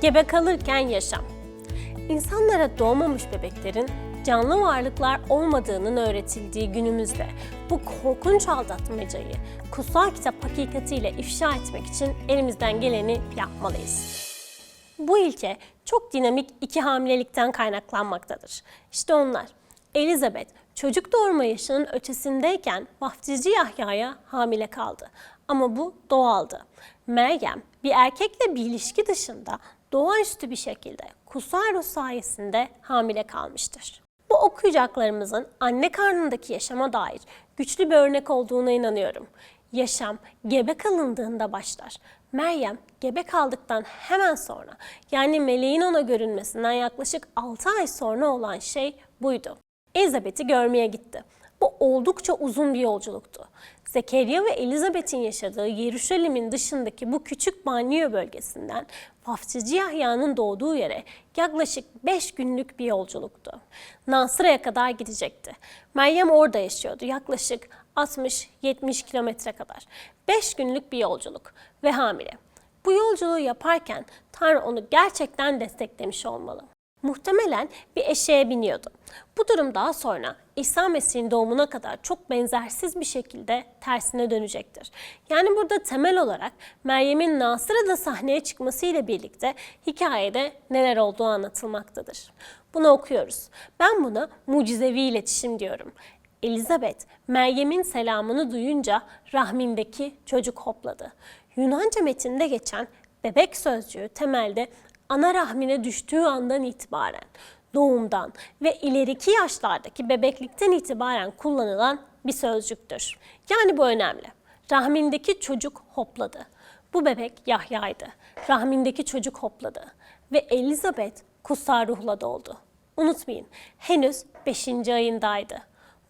Gebe kalırken yaşam. İnsanlara doğmamış bebeklerin canlı varlıklar olmadığının öğretildiği günümüzde bu korkunç aldatmacayı kutsal kitap hakikatiyle ifşa etmek için elimizden geleni yapmalıyız. Bu ilke çok dinamik iki hamilelikten kaynaklanmaktadır. İşte onlar. Elizabeth çocuk doğurma yaşının ötesindeyken vaftizci Yahya'ya hamile kaldı. Ama bu doğaldı. Meryem bir erkekle bir ilişki dışında doğaüstü bir şekilde kutsal ruh sayesinde hamile kalmıştır. Bu okuyacaklarımızın anne karnındaki yaşama dair güçlü bir örnek olduğuna inanıyorum. Yaşam gebe kalındığında başlar. Meryem gebe kaldıktan hemen sonra yani meleğin ona görünmesinden yaklaşık 6 ay sonra olan şey buydu. Elizabeth'i görmeye gitti. Bu oldukça uzun bir yolculuktu. Zekeriya ve Elizabeth'in yaşadığı Yeruşalim'in dışındaki bu küçük banliyö bölgesinden vaftizci Yahya'nın doğduğu yere yaklaşık 5 günlük bir yolculuktu. Nasıra'ya kadar gidecekti. Meryem orada yaşıyordu yaklaşık 60-70 kilometre kadar. 5 günlük bir yolculuk ve hamile. Bu yolculuğu yaparken Tanrı onu gerçekten desteklemiş olmalı. Muhtemelen bir eşeğe biniyordu. Bu durum daha sonra İsa Mesih'in doğumuna kadar çok benzersiz bir şekilde tersine dönecektir. Yani burada temel olarak Meryem'in Nasıra'da sahneye çıkmasıyla birlikte hikayede neler olduğu anlatılmaktadır. Bunu okuyoruz. Ben buna mucizevi iletişim diyorum. Elizabeth, Meryem'in selamını duyunca rahmindeki çocuk hopladı. Yunanca metinde geçen bebek sözcüğü temelde ana rahmine düştüğü andan itibaren, doğumdan ve ileriki yaşlardaki bebeklikten itibaren kullanılan bir sözcüktür. Yani bu önemli. Rahmindeki çocuk hopladı. Bu bebek Yahya'ydı. Rahmindeki çocuk hopladı. Ve Elizabeth kutsal ruhla doldu. Unutmayın, henüz 5. ayındaydı.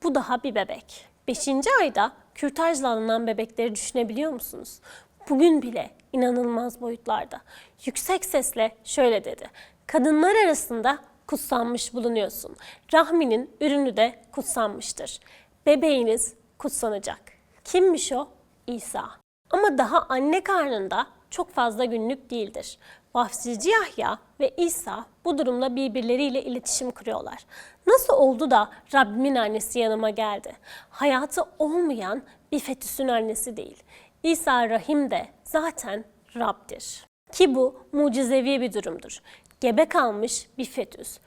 Bu daha bir bebek. 5. ayda kürtajla alınan bebekleri düşünebiliyor musunuz? Bugün bile inanılmaz boyutlarda. Yüksek sesle şöyle dedi. Kadınlar arasında kutsanmış bulunuyorsun. Rahminin ürünü de kutsanmıştır. Bebeğiniz kutsanacak. Kimmiş o? İsa. Ama daha anne karnında çok fazla günlük değildir. Vaftizci Yahya ve İsa bu durumla birbirleriyle iletişim kuruyorlar. Nasıl oldu da Rabbimin annesi yanıma geldi? Hayatı olmayan bir fetüsün annesi değil. İsa Rahim de zaten Rab'dir. Ki bu mucizevi bir durumdur. Gebe kalmış bir fetüs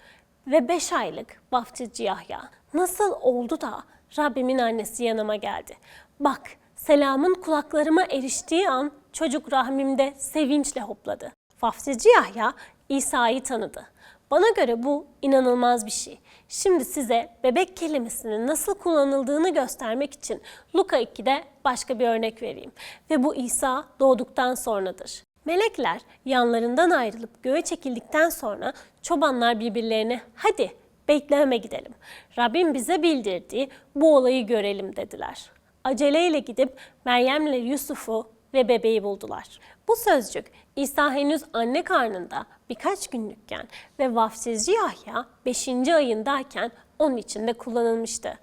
ve 5 aylık vaftizci Yahya. Nasıl oldu da Rabbimin annesi yanıma geldi? Bak selamın kulaklarıma eriştiği an çocuk rahmimde sevinçle hopladı. Vaftizci Yahya İsa'yı tanıdı. Bana göre bu inanılmaz bir şey. Şimdi size bebek kelimesinin nasıl kullanıldığını göstermek için Luka 2'de başka bir örnek vereyim. Ve bu İsa doğduktan sonradır. Melekler yanlarından ayrılıp göğe çekildikten sonra çobanlar birbirlerine hadi bekleme gidelim. Rabbim bize bildirdiği bu olayı görelim dediler. Aceleyle gidip Meryem'le Yusuf'u ve bebeği buldular. Bu sözcük İsa henüz anne karnında birkaç günlükken ve vaftizci Yahya 5. ayındayken onun için de kullanılmıştı.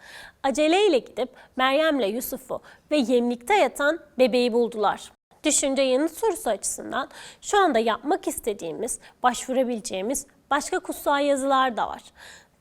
Aceleyle gidip Meryem'le Yusuf'u ve yemlikte yatan bebeği buldular. Düşünce yanıt sorusu açısından şu anda yapmak istediğimiz, başvurabileceğimiz başka kutsal yazılar da var.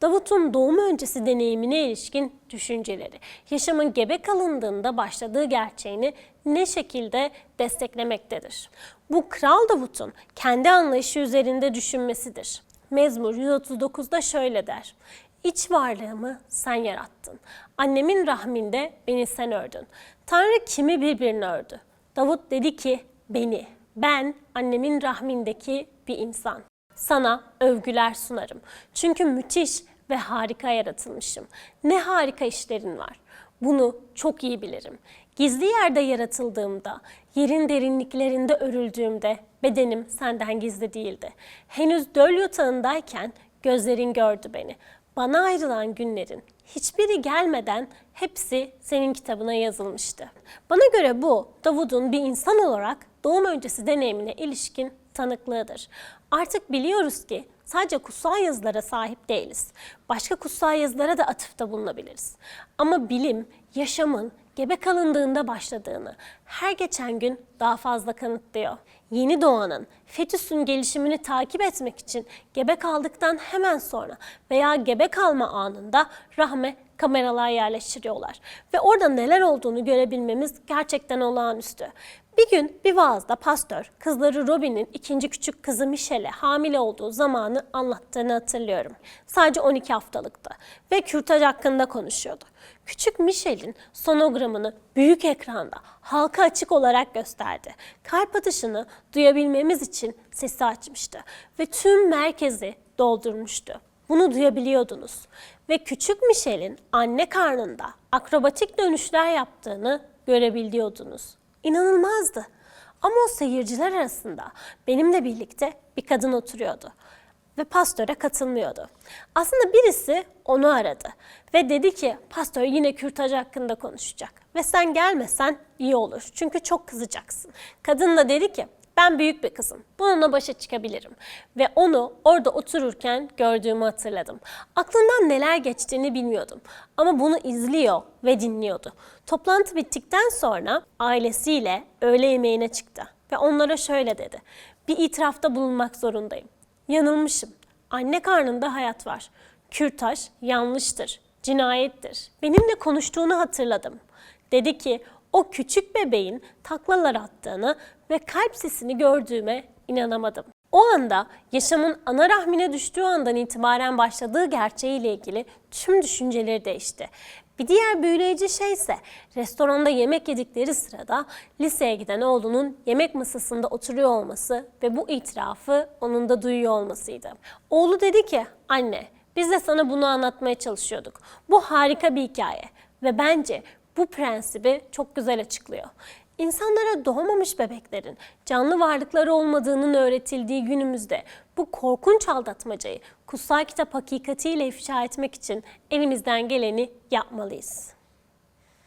Davut'un doğum öncesi deneyimine ilişkin düşünceleri, yaşamın gebe kalındığında başladığı gerçeğini ne şekilde desteklemektedir. Bu Kral Davut'un kendi anlayışı üzerinde düşünmesidir. Mezmur 139'da şöyle der. İç varlığımı sen yarattın. Annemin rahminde beni sen ördün. Tanrı kimi birbirine ördü? Davut dedi ki beni, ben annemin rahmindeki bir insan. Sana övgüler sunarım. Çünkü müthiş ve harika yaratılmışım. Ne harika işlerin var. Bunu çok iyi bilirim. Gizli yerde yaratıldığımda, yerin derinliklerinde örüldüğümde bedenim senden gizli değildi. Henüz döl yatağındayken gözlerin gördü beni. Bana ayrılan günlerin hiçbiri gelmeden hepsi senin kitabına yazılmıştı. Bana göre bu Davud'un bir insan olarak doğum öncesi deneyimine ilişkin tanıklığıdır. Artık biliyoruz ki sadece kutsal yazılara sahip değiliz. Başka kutsal yazılara da atıfta bulunabiliriz. Ama bilim yaşamın gebe kalındığında başladığını her geçen gün daha fazla kanıtlıyor. Yeni doğanın fetüsün gelişimini takip etmek için gebe kaldıktan hemen sonra veya gebe kalma anında rahme kameralar yerleştiriyorlar. Ve orada neler olduğunu görebilmemiz gerçekten olağanüstü. Bir gün bir vaazda pastör kızları Robin'in ikinci küçük kızı Michelle'e hamile olduğu zamanı anlattığını hatırlıyorum. Sadece 12 haftalıktı ve kürtaj hakkında konuşuyordu. Küçük Michelle'in sonogramını büyük ekranda halka açık olarak gösterdi. Kalp atışını duyabilmemiz için sesi açmıştı ve tüm merkezi doldurmuştu. Bunu duyabiliyordunuz. Ve küçük Michelle'in anne karnında akrobatik dönüşler yaptığını görebiliyordunuz. İnanılmazdı. Ama o seyirciler arasında benimle birlikte bir kadın oturuyordu ve pastöre katılmıyordu. Aslında birisi onu aradı ve dedi ki pastör yine kürtaj hakkında konuşacak ve sen gelmesen iyi olur çünkü çok kızacaksın. Kadın da dedi ki ben büyük bir kızım. Bununla başa çıkabilirim. Ve onu orada otururken gördüğümü hatırladım. Aklından neler geçtiğini bilmiyordum. Ama bunu izliyor ve dinliyordu. Toplantı bittikten sonra ailesiyle öğle yemeğine çıktı. Ve onlara şöyle dedi. Bir itirafta bulunmak zorundayım. Yanılmışım. Anne karnında hayat var. Kürtaj yanlıştır, cinayettir. Benimle konuştuğunu hatırladım. Dedi ki o küçük bebeğin taklalar attığını ve kalp sesini gördüğüme inanamadım. O anda yaşamın ana rahmine düştüğü andan itibaren başladığı gerçeğiyle ilgili tüm düşünceleri değişti. Bir diğer büyüleyici şey ise restoranda yemek yedikleri sırada liseye giden oğlunun yemek masasında oturuyor olması ve bu itirafı onun da duyuyor olmasıydı. Oğlu dedi ki anne biz de sana bunu anlatmaya çalışıyorduk. Bu harika bir hikaye ve bence bu prensibi çok güzel açıklıyor. İnsanlara doğmamış bebeklerin canlı varlıkları olmadığının öğretildiği günümüzde bu korkunç aldatmacayı kutsal kitap hakikatiyle ifşa etmek için elimizden geleni yapmalıyız.